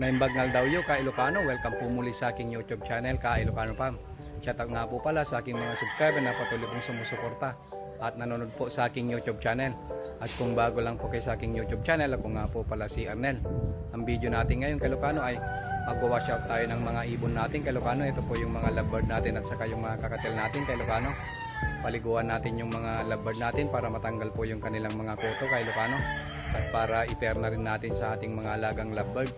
Naimbagnal daw yo ka Ilocano. Welcome po muli sa aking YouTube channel ka Ilocano Pam. Shoutout nga po pala sa aking mga subscriber na patuloy pong sumusuporta at nanonood po sa aking YouTube channel. At kung bago lang po kayo sa aking YouTube channel, ako nga po pala si Arnel. Ang video natin ngayon kay Ilocano ay magwa-wash out tayo ng mga ibon natin kay Ilocano. Ito po yung mga lovebird natin at saka yung mga kakatil natin kay Ilocano. Paliguan natin yung mga lovebird natin para matanggal po yung kanilang mga koto kay Ilocano. At para i-pair na rin natin sa ating mga alagang lovebird.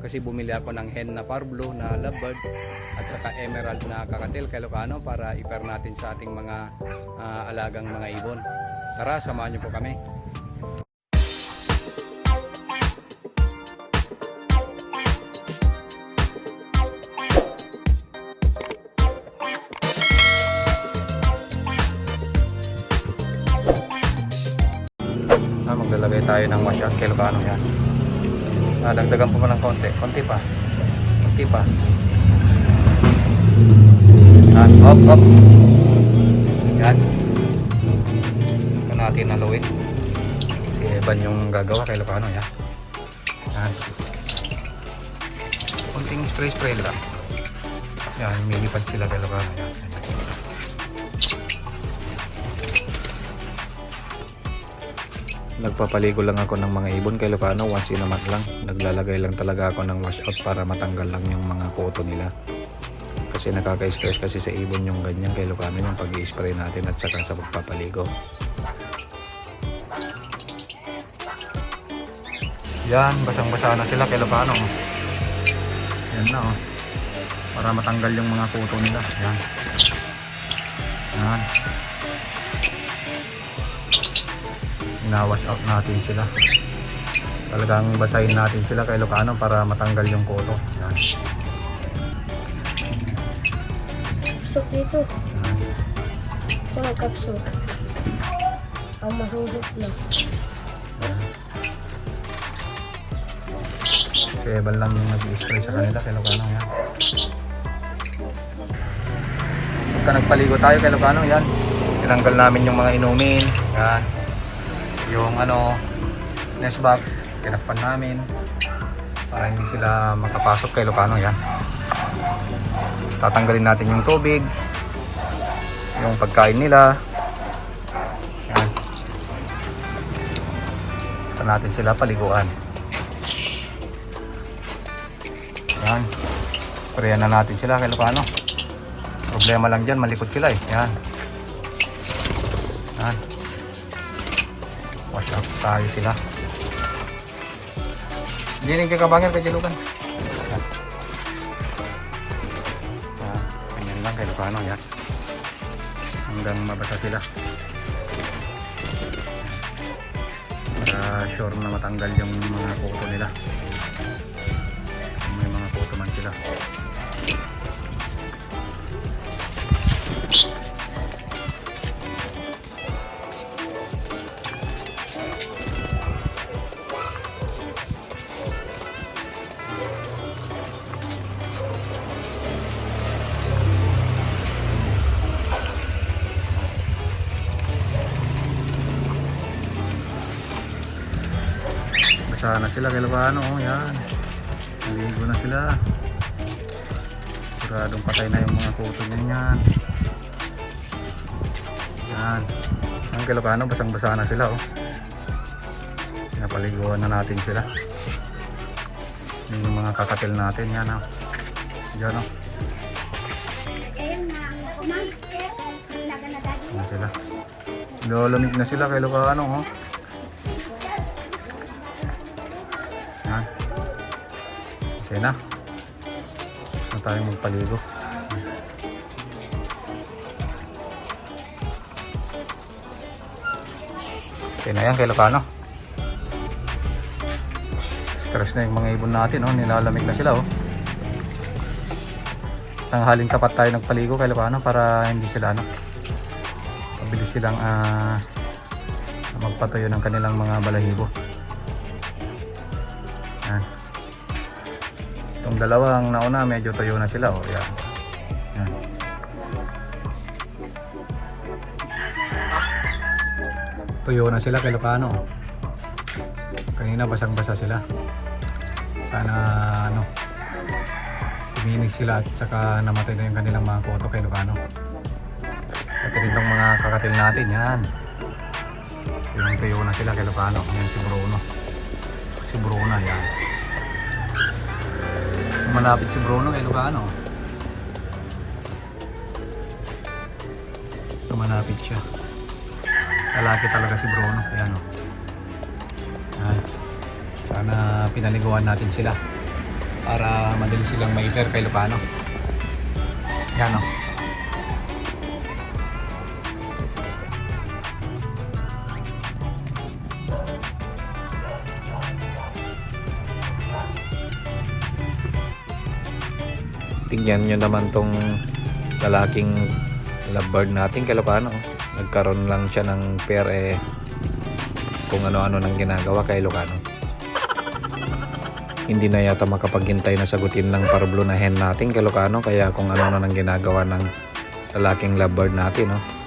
Kasi bumili ako ng hen na parblo na lovebird at saka emerald na kakatil kay Ilocano para i-pair natin sa ating mga ah, alagang mga ibon. Tara, samahan niyo po kami. Ah, maglalagay tayo ng wash out kay yan. Ah, dagdagan po mo ng konti. Konti pa. Konti pa. Yan. Hop, hop. Yan. Ito natin naluin. Si Evan yung gagawa kay Lucano. Yan. Yan. Kunting spray-spray lang. Yan, minipad sila kay Lucano. Yan. Nagpapaligo lang ako ng mga ibon kay Lucano once in a month lang. Naglalagay lang talaga ako ng wash out para matanggal lang yung mga koto nila. Kasi nakaka-stress kasi sa ibon yung ganyan kay Lucano yung pag spray natin at saka sa pagpapaligo. Yan, basang-basa na sila kay Lucano. Yan na oh. Para matanggal yung mga koto nila. Yan. Yan. Ina-wash out natin sila. Talagang basahin natin sila kay Lucano para matanggal yung koto. Yan. Kapsok dito. Ito ang kapsok. Ang masusok na. Si Evan lang yung nag-spray sa kanila kay Lucano. Yan. Pagka nagpaligo tayo kay Lucano, yan. Tinanggal namin yung mga inumin. Yan. Yung ano, nest box, tinakpan namin. Para hindi sila makapasok kay Lucano. Yan. Tatanggalin natin yung tubig. Yung pagkain nila. Yan. Ito natin sila paliguan. Yan. Sprayan na natin sila kay Lucano. Problema lang dyan, malikot sila eh. Yan. Yan. Wash out tayo sila. Dinig kay kabangir kay Jalukan. Yan. Ganyan lang kay Lucano. Yan. Hanggang mabasa sila. Para sure na matanggal yung mga kuto nila. May mga kuto man sila. Basa na sila kay Lucano, oh, yan. Naligo na sila. Siguradong patay na yung mga kuto niya yan. Ang kay Lucano, basang basa na sila, oh. Pinapaliguan na natin sila. Yung mga kakatil natin, yan, oh. Yan, oh. Yan sila. Lalamig na sila kay Lucano, oh. Okay na. Na tayong magpaligo. Okay na yan kay Lucano. Stress na yung mga ibon natin, oh. nilalamig na sila. Oh. Tanghaling tapat tayo nagpaligo kay Lucano para hindi sila ano, mabilis silang ah, magpatuyo ng kanilang mga balahibo. Itong dalawang nauna medyo tuyo na sila. Oh, yan. Tuyo na sila kay Lucano. Kanina basang-basa sila. Sana ano, tuminig sila at saka namatay na yung kanilang mga koto kay Lucano. Pati rin tong mga kakatil natin, yan. Yung tuyo na sila kay Lucano. Yan si Bruno. Si Bruno, yan. Malapit si Bruno kay Lucano. Lumalapit siya. Lalaki talaga si Bruno. Ayan o. Yan. Sana pinaliguan natin sila para madali silang maifer kay Lucano. Yan o. Tingnan nyo naman tong lalaking lovebird natin kay Lucano. Nagkaroon lang siya ng pair eh kung ano-ano nang ginagawa kay Lucano. Hindi na yata makapaghintay na sagutin ng parblo na hen natin kay Lucano kaya kung ano-ano nang ginagawa ng lalaking lovebird natin. No?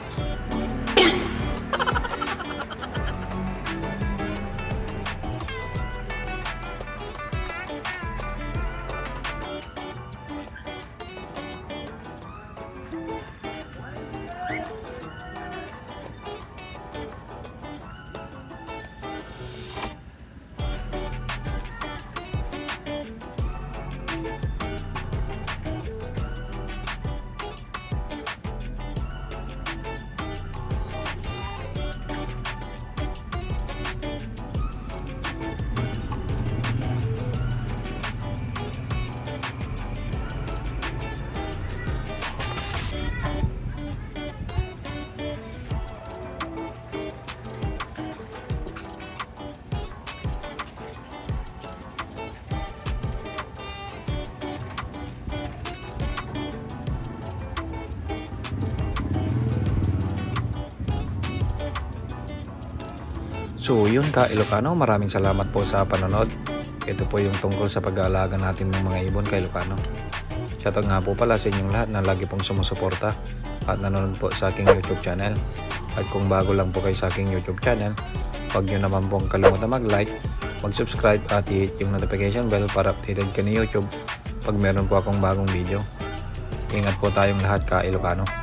So yun ka Ilocano, maraming salamat po sa panonood. Ito po yung tungkol sa pag-aalaga natin ng mga ibon kay Ilocano. Shoutout nga po pala sa inyong lahat na lagi pong sumusuporta at nanonood po sa aking YouTube channel. At kung bago lang po kayo sa aking YouTube channel, huwag nyo naman pong kalimutan mag-like, mag-subscribe at i-hit yung notification bell para updated ka ni YouTube pag meron po akong bagong video. Ingat po tayong lahat ka Ilocano.